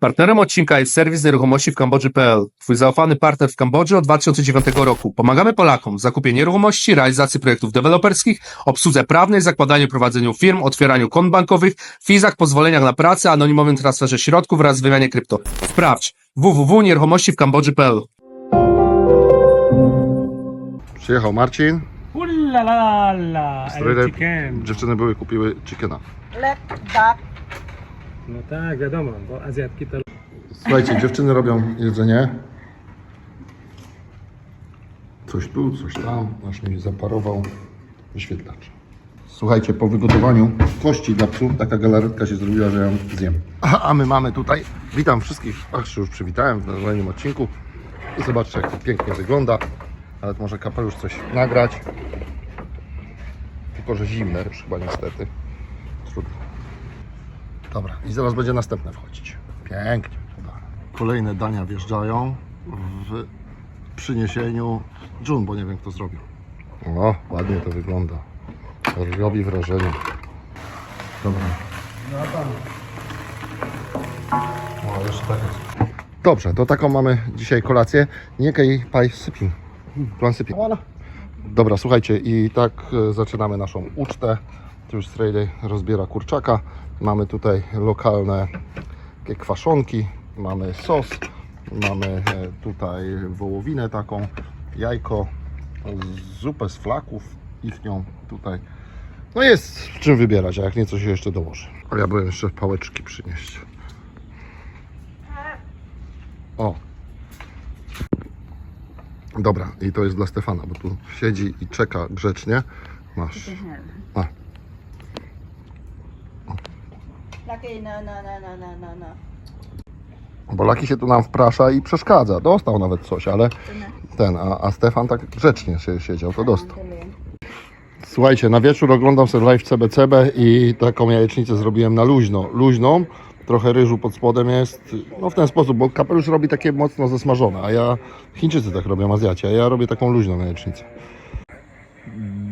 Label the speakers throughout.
Speaker 1: Partnerem odcinka jest serwis nieruchomości w Kambodży.pl, twój zaufany partner w Kambodży od 2009 roku. Pomagamy Polakom w zakupie nieruchomości, realizacji projektów deweloperskich, obsłudze prawnej, zakładaniu i prowadzeniu firm, otwieraniu kont bankowych, wizach, pozwoleniach na pracę, anonimowym transferze środków oraz wymianie krypto. Sprawdź www.nieruchomości w Kambodży.pl.
Speaker 2: Przyjechał Marcin.
Speaker 3: Ulla la la,
Speaker 2: Strojle,
Speaker 3: el chicken.
Speaker 2: dziewczyny były, kupiły chickena.
Speaker 4: Let duck.
Speaker 3: No tak, wiadomo, bo Azjatki to
Speaker 2: Słuchajcie, dziewczyny robią jedzenie. Coś tu, coś tam. Aż mi zaparował wyświetlacz. Słuchajcie, po wygotowaniu kości dla psów taka galaretka się zrobiła, że ją zjem. A, a my mamy tutaj, witam wszystkich, ach, się już przywitałem w normalnym odcinku. Zobaczcie, jak to pięknie wygląda. Nawet może kapelusz coś nagrać. Tylko, że zimne już chyba niestety. Trudno. Dobra, i zaraz będzie następne wchodzić. Pięknie. Kolejne dania wjeżdżają w przyniesieniu Jun, bo nie wiem kto zrobił. O, ładnie to wygląda. Robi wrażenie. Dobra. O, jeszcze tak jest. Dobrze, to taką mamy dzisiaj kolację. Nie kej paj sypin. Plan sypin. Dobra, słuchajcie, i tak e, zaczynamy naszą ucztę. Tu już Strejley rozbiera kurczaka. Mamy tutaj lokalne takie kwaszonki, mamy sos, mamy e, tutaj wołowinę taką, jajko, zupę z flaków, ichnią tutaj. No jest w czym wybierać, a jak nie, co się jeszcze dołoży. A ja byłem jeszcze pałeczki przynieść. O. Dobra, i to jest dla Stefana, bo tu siedzi i czeka grzecznie. Masz. A,
Speaker 4: Lucky, no, no, no, no, no, no, no.
Speaker 2: Bo Laki się tu nam wprasza i przeszkadza. Dostał nawet coś, ale ten, a, a Stefan tak grzecznie się siedział, to dostał. Słuchajcie, na wieczór oglądam sobie live CBCB i taką jajecznicę zrobiłem na luźno. Luźną, trochę ryżu pod spodem jest. No w ten sposób, bo kapelusz robi takie mocno zasmażone, a ja, Chińczycy tak robią, Azjaci, a ja robię taką luźną jajecznicę.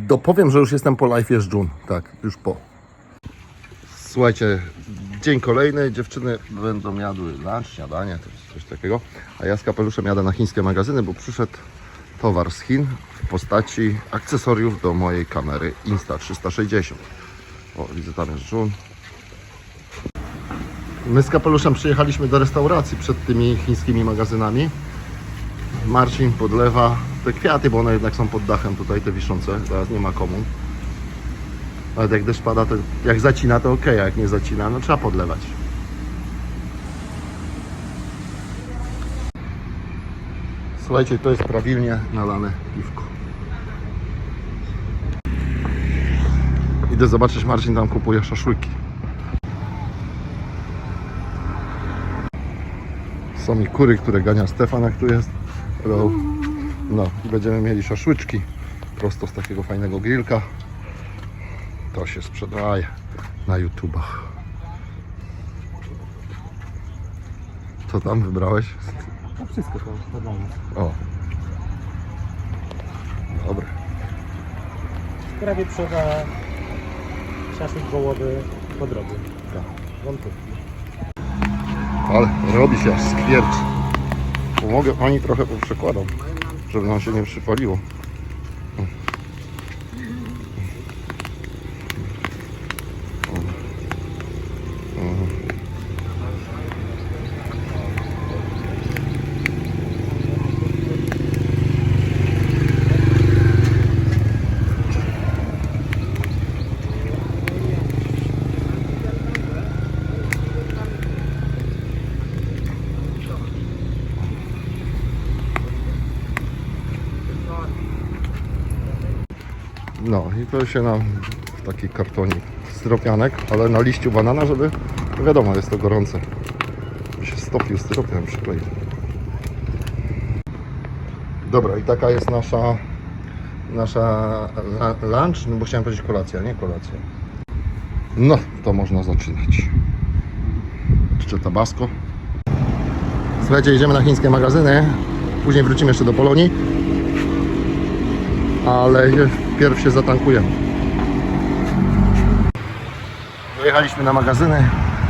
Speaker 2: Dopowiem, że już jestem po live jest June. Tak, już po. Słuchajcie, dzień kolejny, dziewczyny będą jadły lunch, śniadanie, jest coś takiego, a ja z kapeluszem jadę na chińskie magazyny, bo przyszedł towar z Chin w postaci akcesoriów do mojej kamery Insta360. O, widzę tam jest Jun. My z kapeluszem przyjechaliśmy do restauracji przed tymi chińskimi magazynami. Marcin podlewa te kwiaty, bo one jednak są pod dachem tutaj, te wiszące, teraz nie ma komu. Ale jak deszcz pada, to jak zacina, to ok, a jak nie zacina, no trzeba podlewać. Słuchajcie, to jest prawilnie nalane piwko. Idę zobaczyć, Marcin tam kupuje szaszłyki. Są mi kury, które gania Stefan, jak tu jest. No i będziemy mieli szaszłyczki prosto z takiego fajnego grillka. To się sprzedaje na YouTubach. Co tam wybrałeś?
Speaker 3: no wszystko to wiadomo.
Speaker 2: O. Dobre.
Speaker 3: Prawie przoda szaszłyk wołowy podroby.
Speaker 2: Tak.
Speaker 3: Wątówki.
Speaker 2: Ale robi się aż skwiercz. Pomogę pani trochę przekładam, żeby nam się nie przypaliło. No i to się nam w taki kartonik styropianek, ale na liściu banana, żeby no wiadomo, jest to gorące. By się stopił styropian przykleił. Dobra, i taka jest nasza nasza lunch, no bo chciałem powiedzieć kolacja, nie kolacja. No, to można zaczynać. Jeszcze tabasco. Słuchajcie, idziemy na chińskie magazyny. Później wrócimy jeszcze do Polonii ale pierw się zatankujemy. Dojechaliśmy na magazyny,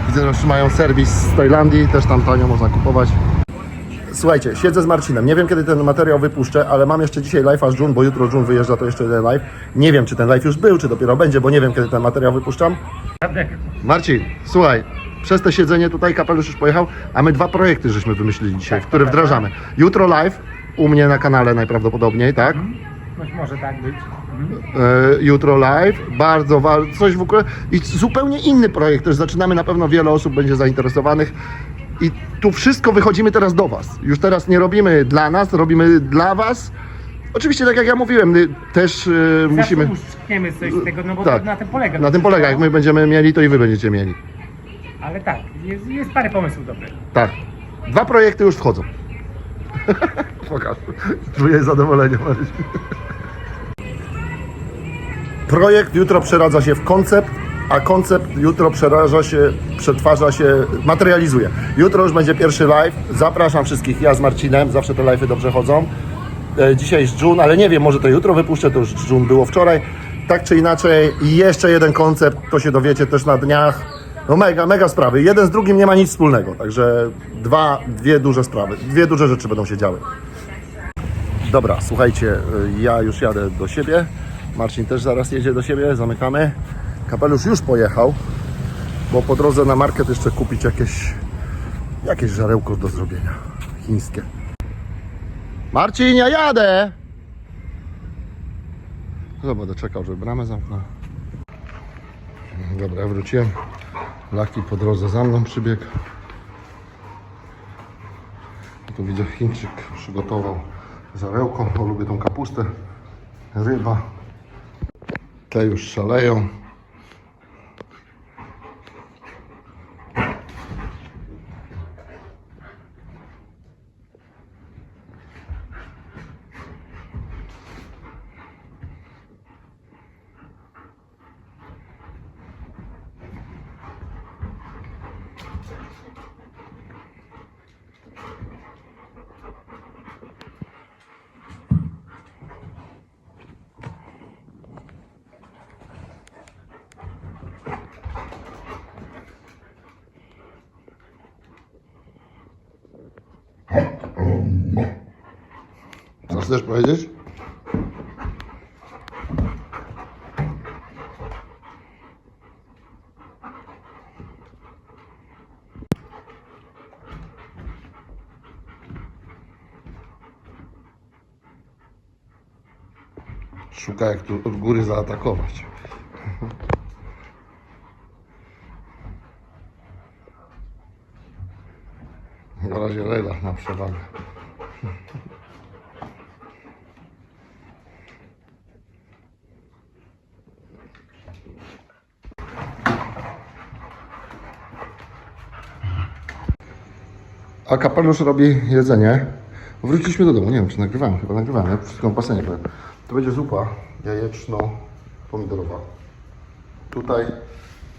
Speaker 2: Widzę, że trzymają serwis z Tajlandii, też tam tanio można kupować. Słuchajcie, siedzę z Marcinem. Nie wiem, kiedy ten materiał wypuszczę, ale mam jeszcze dzisiaj live'a z June, bo jutro June wyjeżdża, to jeszcze jeden live. Nie wiem, czy ten live już był, czy dopiero będzie, bo nie wiem, kiedy ten materiał wypuszczam. Marcin, słuchaj, przez to siedzenie tutaj kapelusz już pojechał, a my dwa projekty żeśmy wymyślili dzisiaj, w które wdrażamy. Jutro live, u mnie na kanale najprawdopodobniej, tak?
Speaker 3: Być może tak być.
Speaker 2: E, jutro live, bardzo ważne, coś w ogóle i zupełnie inny projekt też zaczynamy, na pewno wiele osób będzie zainteresowanych i tu wszystko wychodzimy teraz do Was. Już teraz nie robimy dla nas, robimy dla Was. Oczywiście, tak jak ja mówiłem, y, też y, musimy,
Speaker 3: uszczkniemy coś z tego, no bo
Speaker 2: Tak.
Speaker 3: na tym polega.
Speaker 2: na tym polega, jak my będziemy mieli, to i Wy będziecie mieli.
Speaker 3: Ale tak, jest, jest parę pomysłów dobrych.
Speaker 2: Tak, dwa projekty już wchodzą. Pokaż, czuję zadowolenie Maryś. Projekt jutro przeradza się w koncept, a koncept jutro przeraża się, przetwarza się, materializuje. Jutro już będzie pierwszy live. Zapraszam wszystkich, ja z Marcinem, zawsze te live'y dobrze chodzą. E, Dzisiaj jest June, ale nie wiem, może to jutro wypuszczę, to już June było wczoraj. Tak czy inaczej, jeszcze jeden koncept, to się dowiecie też na dniach. No mega, mega sprawy. Jeden z drugim nie ma nic wspólnego, także dwa, dwie duże sprawy, dwie duże rzeczy będą się działy. Dobra, słuchajcie, y, ja już jadę do siebie. Marcin też zaraz jedzie do siebie, zamykamy. Kapelusz już pojechał, bo po drodze na market jeszcze kupić jakieś, jakieś żarełko do zrobienia. Chińskie. Marcin, ja jadę! No będę czekał, żeby bramę zamknął. Dobra, wróciłem. Laki po drodze za mną przybiegł. Tu widzę Chińczyk przygotował żarełko, bo lubię tą kapustę, ryba. Te już szaleją. Chcesz powiedzieć? Szuka jak tu od góry zaatakować. Na razie Lela na przewagę. A kapelusz robi jedzenie. Wróciliśmy do domu, nie wiem czy nagrywałem, chyba nagrywałem, ja wszystko w basenie. To będzie zupa jajeczno-pomidorowa. Tutaj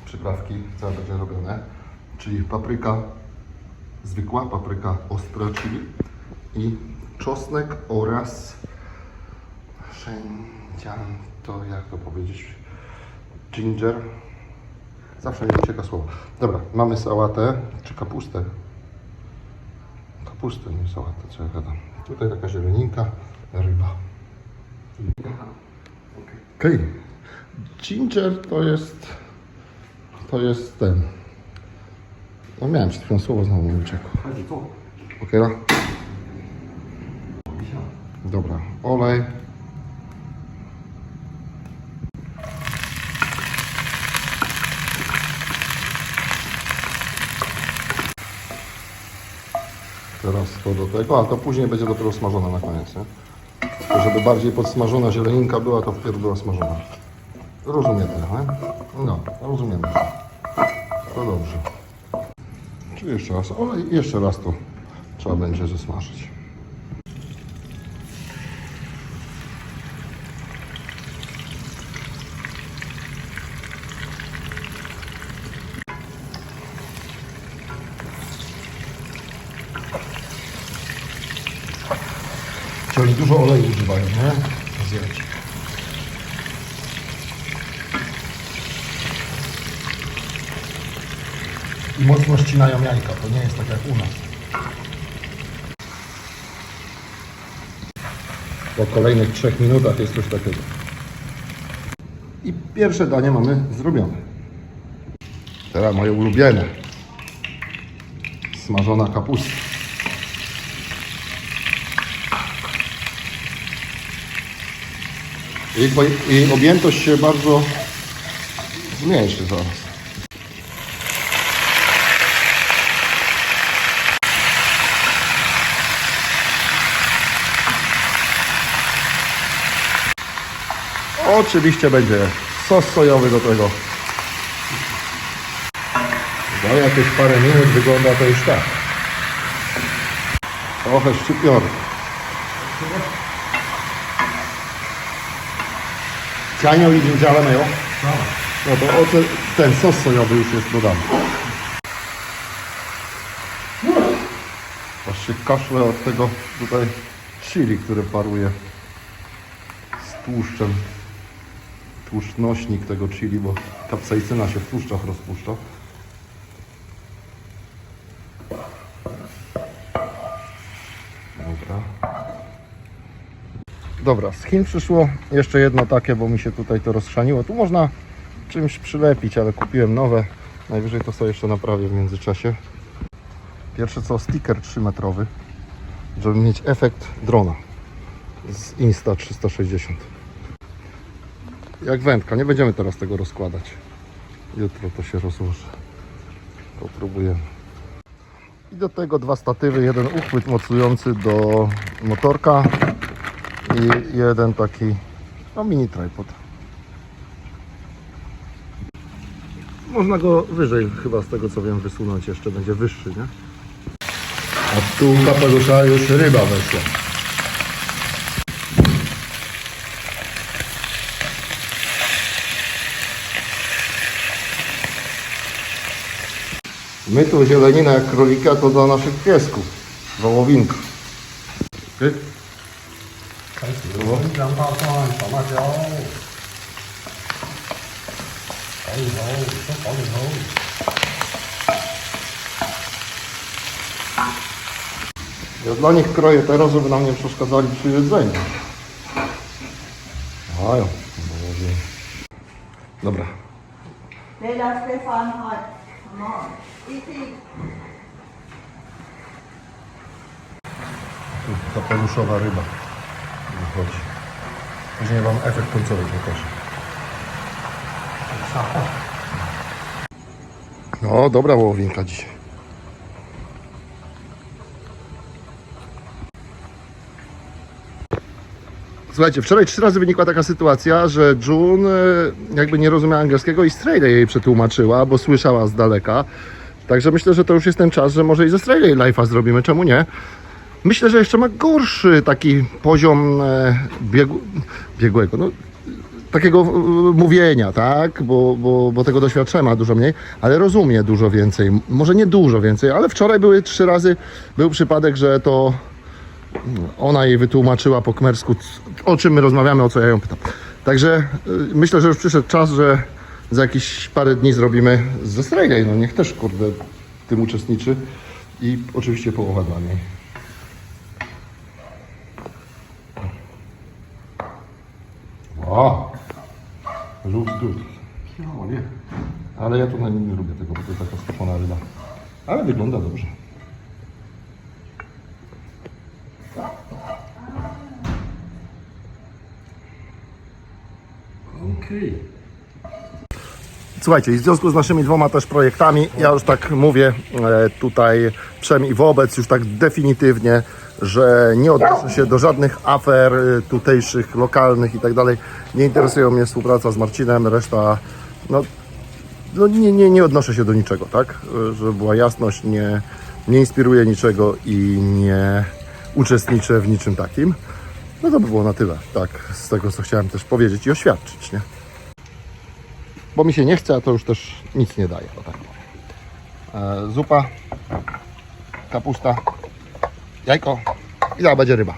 Speaker 2: przyprawki, co będzie robione, czyli papryka zwykła, papryka ostra, i czosnek oraz szędzian, to jak to powiedzieć, ginger. Zawsze mi ucieka słowo. Dobra, mamy sałatę, czy kapustę, kapustę, nie sałatę, co ja gadam. Tutaj taka zieleninka, ryba. Okej. Okay. Ginger to jest, to jest ten. No miałem przed chwilą słowo, znowu mi uciekło. Okej, okay, Dobra, olej. Teraz to do tego, a to później będzie dopiero smażona na koniec, nie? To żeby bardziej podsmażona zieleninka była, to wpierw była smażona. Rozumiemy, nie? No, rozumiemy. To dobrze. Czy jeszcze raz? Olej, jeszcze raz to trzeba będzie zesmażyć. Czyli dużo oleju używają, nie? Azjaci. I mocno ścinają jajka. To nie jest tak jak u nas. Po kolejnych trzech minutach jest coś takiego. I pierwsze danie mamy zrobione. Teraz moje ulubione. Smażona kapusta. Jej, jej objętość się bardzo zmniejszy zaraz. Oczywiście będzie sos sojowy do tego. Za jakieś parę minut wygląda to już tak. Trochę szczypior. Cianio i ginger mayo. No to o te, ten sos sojowy już jest dodany. Aż kaszle od tego tutaj chili, które paruje z tłuszczem. Tłuszcz nośnik tego chili, bo kapsaicyna się w tłuszczach rozpuszcza. Dobra. Dobra, z Chin przyszło jeszcze jedno takie, bo mi się tutaj to rozchrzaniło. Tu można czymś przylepić, ale kupiłem nowe. Najwyżej to sobie jeszcze naprawię w międzyczasie. Pierwsze co, sticker 3-metrowy, żeby mieć efekt drona z Insta 360. Jak wędka, nie będziemy teraz tego rozkładać. Jutro to się rozłoży. Popróbujemy. I do tego dwa statywy, jeden uchwyt mocujący do motorka i jeden taki no mini tripod. Można go wyżej chyba z tego co wiem wysunąć jeszcze, będzie wyższy, nie? A tu kapelusza już ryba weszła. My tu zielenina jak królika to dla naszych piesków,
Speaker 5: wołowinków. Ty?
Speaker 2: Ja dla nich kroję teraz, żeby nam nie przeszkadzali przy jedzeniu. Ajo, Boże.
Speaker 4: Dobra. Teraz Stefan
Speaker 2: hat. Kapeluszowa ryba wychodzi. Później Wam efekt końcowy pokażę. No, dobra wołowinka dzisiaj. Słuchajcie, wczoraj trzy razy wynikła taka sytuacja, że June e, jakby nie rozumiała angielskiego i Strayday jej przetłumaczyła, bo słyszała z daleka. Także myślę, że to już jest ten czas, że może i ze Strayday Life'a zrobimy, czemu nie? Myślę, że jeszcze ma gorszy taki poziom e, biegu, biegłego, no, takiego e, mówienia, tak? Bo, bo, bo tego doświadczenia ma dużo mniej, ale rozumie dużo więcej. Może nie dużo więcej, ale wczoraj były trzy razy, był przypadek, że to ona jej wytłumaczyła po kmersku, o czym my rozmawiamy, o co ja ją pytam. Także y, myślę, że już przyszedł czas, że za jakieś parę dni zrobimy ze Strejlej. No niech też, kurde, tym uczestniczy. I oczywiście połowa dla niej. Good. No nie. Ale ja tu na nim nie lubię tego, bo to jest taka skupiona ryba. Ale wygląda dobrze. Słuchajcie, w związku z naszymi dwoma też projektami, ja już tak mówię e, tutaj przem i wobec, już tak definitywnie, że nie odnoszę się do żadnych afer e, tutejszych, lokalnych i tak dalej. Nie interesuje mnie współpraca z Marcinem, reszta, no, no nie, nie, nie odnoszę się do niczego, tak? E, Żeby była jasność, nie, nie inspiruję niczego i nie uczestniczę w niczym takim. No to by było na tyle, tak, z tego co chciałem też powiedzieć i oświadczyć, nie? Bo mi się nie chce, a to już też nic nie daje. O tak. E, zupa, kapusta, jajko i zaraz będzie ryba.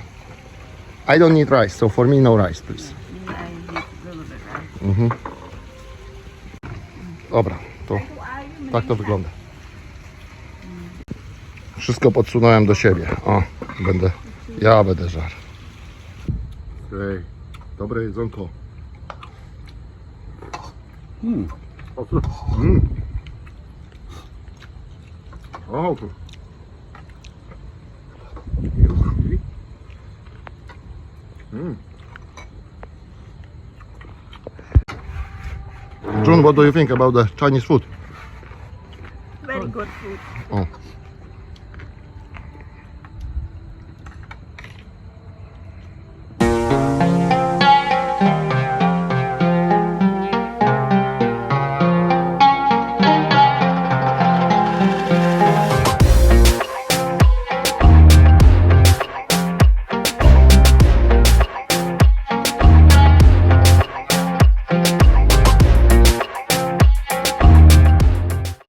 Speaker 2: I don't need rice, so for me no rice, please. Mhm. Dobra, to tak to wygląda. Wszystko podsunąłem do siebie. O, będę, ja będę żar. Ej, dobre jedzonko. Mm. Mm. O, tu. Mm. June, what do you think about the Chinese food?
Speaker 4: Very good food.
Speaker 2: Oh.